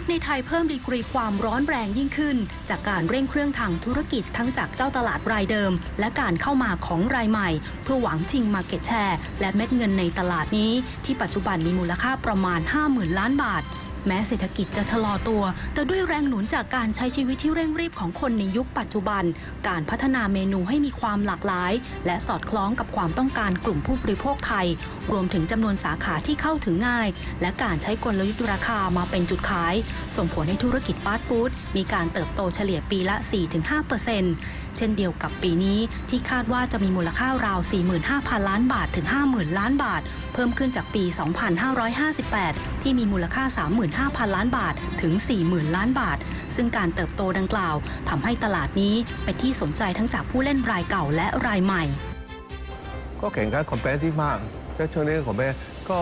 ดในไทยเพิ่มดีกรีความร้อนแรงยิ่งขึ้น จากการเร่งเครื่องทางธุรกิจทั้งจากเจ้าตลาดรายเดิม และการเข้ามาของรายใหม่ เพื่อหวังชิงมาเก็ตแชร์และเม็ดเงินในตลาดนี้ ที่ปัจจุบันมีมูลค่าประมาณ 50,000 ล้านบาท แม้เศรษฐกิจจะชะลอตัว แต่ด้วยแรงหนุนจากการใช้ชีวิตที่เร่งรีบของคนในยุคปัจจุบัน การพัฒนาเมนูให้มีความหลากหลาย และสอดคล้องกับความต้องการกลุ่มผู้บริโภคไทย รวมถึงจำนวนสาขาที่เข้าถึงง่าย และการใช้กลยุทธ์ราคามาเป็นจุดขาย ส่งผลให้ธุรกิจฟาสต์ฟู้ดมีการเติบโตเฉลี่ยปีละ 4-5%เช่นเดียวกับปีนี้ที่คาดว่าจะมีมูลค่าราว 45,000 ล้านบาทถึง 50,000 ล้านบาท เพิ่มขึ้นจากปี 2558 ที่มีมูลค่า 35,000 ล้านบาทถึง 40,000 ล้านบาท ซึ่งการเติบโตดังกล่าวทำให้ตลาดนี้เป็นที่สนใจทั้งจากผู้เล่นรายเก่าและรายใหม่ ก็แข่งขันคอมเพลติฟมากก็ช่วงนี้ผมก็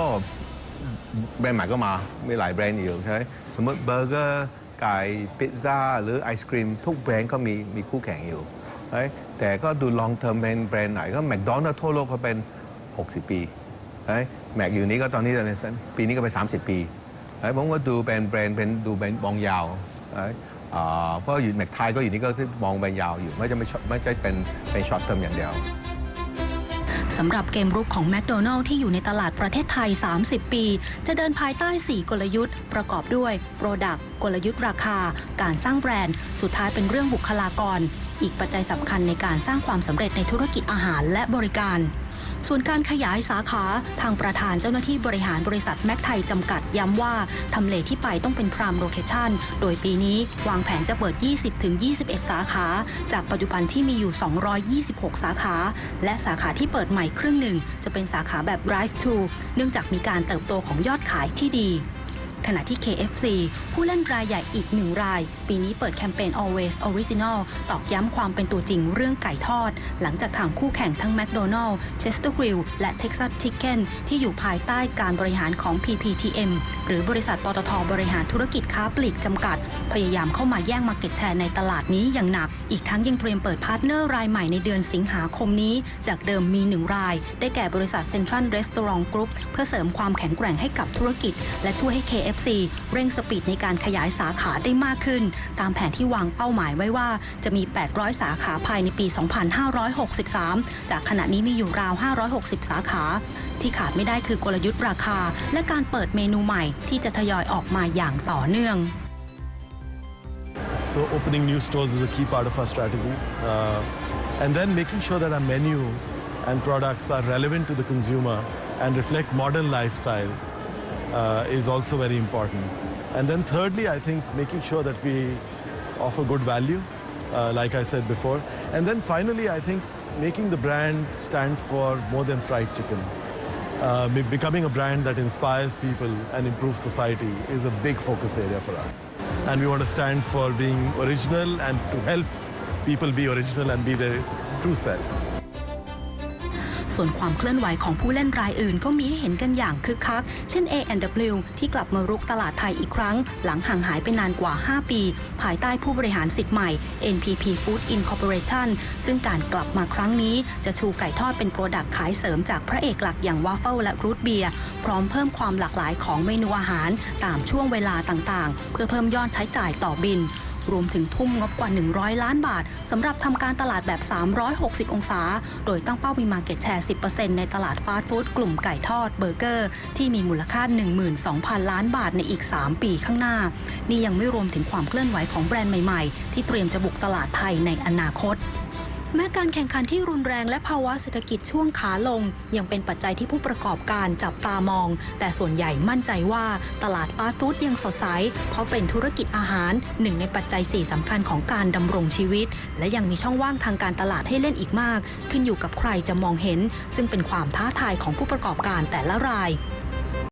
แบรนด์ใหม่ก็มามีหลายแบรนด์อยู่ใช่ไหมสมมติเบอร์เกอร์ไก่พิซซ่าหรือไอศครีม ทุกแบรนด์ก็มีมีคู่แข่งอยู่ใช่แต่ก็ดูลองเทอมเป็นแบรนด์ไหนก็แมคโดนัลด์ทั่วโลกเขาเป็น 60 ปี แม็กอยู่นี้ก็ตอนนี้ปีนี้ก็ไป 30 ปีใช่ผมก็ดูเป็นแบรนด์เป็นดูเป็นมองยาวใช่อ่าเพราะอยู่แม็กไทยก็อยู่นี่ก็มองไปยาวอยู่ไม่จะไม่ไม่ใช่เป็นเป็นช็อตเทอมอย่างเดียวสำหรับเกมรุกของแมคโดนัลล์ที่อยู่ในตลาดประเทศไทย 30 ปี จะเดินภายใต้ 4 กลยุทธ์ ประกอบด้วย Product กลยุทธ์ราคา การสร้างแบรนด์ สุดท้ายเป็นเรื่องบุคลากร อีกปัจจัยสำคัญในการสร้างความสำเร็จในธุรกิจอาหารและบริการ ส่วนการขยายสาขาทางประธานเจ้าหน้าที่บริหารบริษัทแม็กไทยจำกัดย้ำว่า ทำเลที่ไปต้องเป็นพรามโลเคชันโดยปีนี้วางแผนจะเปิด 20-21 สาขา จากปัจจุบันที่มีอยู่ 226 สาขา และสาขาที่เปิดใหม่ครึ่งหนึ่ง จะเป็นสาขาแบบ drive to เนื่องจากมีการเติบโตของยอดขายที่ดี ขณะที่ KFC ผู้เล่นรายใหญ่อีกหนึ่งราย ปีนี้เปิดแคมเปญ Always Original ตอกย้ำความเป็นตัวจริงเรื่องไก่ทอด หลังจากทางคู่แข่งทั้ง McDonald Chester Grill และ Texas Chicken ที่อยู่ภายใต้การบริหารของ PPTM หรือบริษัทปตทบริหารธุรกิจค้าปลีกจำกัด พยายามเข้ามาแย่งมาเก็ตแชร์ในตลาดนี้อย่างหนัก อีกทั้งยังเตรียมเปิดพาร์ทเนอร์รายใหม่ในเดือนสิงหาคมนี้ จากเดิมมีหนึ่งราย ได้แก่บริษัท Central Restaurant Group เพื่อเสริมความแข็งแกร่งให้กับธุรกิจ และช่วยให้ KFC เร่งสปีดในการขยายสาขาได้มากขึ้นตามแผนที่วางเป้าหมายไว้ว่าจะมี 800 สาขาภายในปี 2563 จากขณะนี้มีอยู่ราว 560 สาขา ที่ขาดไม่ได้คือกลยุทธ์ราคา และการเปิดเมนูใหม่ที่จะทยอยออกมาอย่างต่อเนื่อง So opening new stores is a key part of our strategy. Uh, and then making sure that our menu and products are relevant to the consumer and reflect modern lifestyles uh, is also very important. And then thirdly, I think making sure that we offer good value, uh, like I said before. And then finally, I think making the brand stand for more than fried chicken. Uh, becoming a brand that inspires people and improves society is a big focus area for us. And we want to stand for being original and to help people be original and be their true self. ส่วนความเคลื่อนไหวของผู้เล่นรายอื่นก็มีให้เห็นกันอย่างคึกคัก เช่น A&W ที่กลับมารุกตลาดไทยอีกครั้ง หลังห่างหายไปนานกว่า 5 ปี ภายใต้ผู้บริหารสิทธิ์ใหม่ NPP Food Incorporation ซึ่งการกลับมาครั้งนี้จะชูไก่ทอดเป็นโปรดักต์ขายเสริมจากพระเอกหลักอย่างวาฟเฟิลและรูทเบียร์พร้อมเพิ่มความหลากหลายของเมนูอาหาร ตามช่วงเวลาต่างๆ เพื่อเพิ่มยอดใช้จ่ายต่อบิน รวมถึงทุ่มงบกว่า 100 ล้านบาทสำหรับทำการตลาดแบบ 360 องศา โดยตั้งเป้ามีมาเก็ตแชร์ 10%ในตลาดฟาสต์ฟู้ดกลุ่มไก่ทอดเบอร์เกอร์ ที่มีมูลค่า 12,000 ล้านบาทในอีก 3 ปีข้างหน้า นี่ยังไม่รวมถึงความเคลื่อนไหวของแบรนด์ใหม่ ๆ ที่เตรียมจะบุกตลาดไทยในอนาคต แม้การแข่งขันที่รุนแรงและภาวะเศรษฐกิจช่วงขาลง ยังเป็นปัจจัยที่ผู้ประกอบการจับตามอง แต่ส่วนใหญ่มั่นใจว่าตลาดฟาสต์ฟู้ดยังสดใส เพราะเป็นธุรกิจอาหารหนึ่งในปัจจัยสี่สำคัญของการดำรงชีวิต และยังมีช่องว่างทางการตลาดให้เล่นอีกมาก ขึ้นอยู่กับใครจะมองเห็น ซึ่งเป็นความท้าทายของผู้ประกอบการแต่ละราย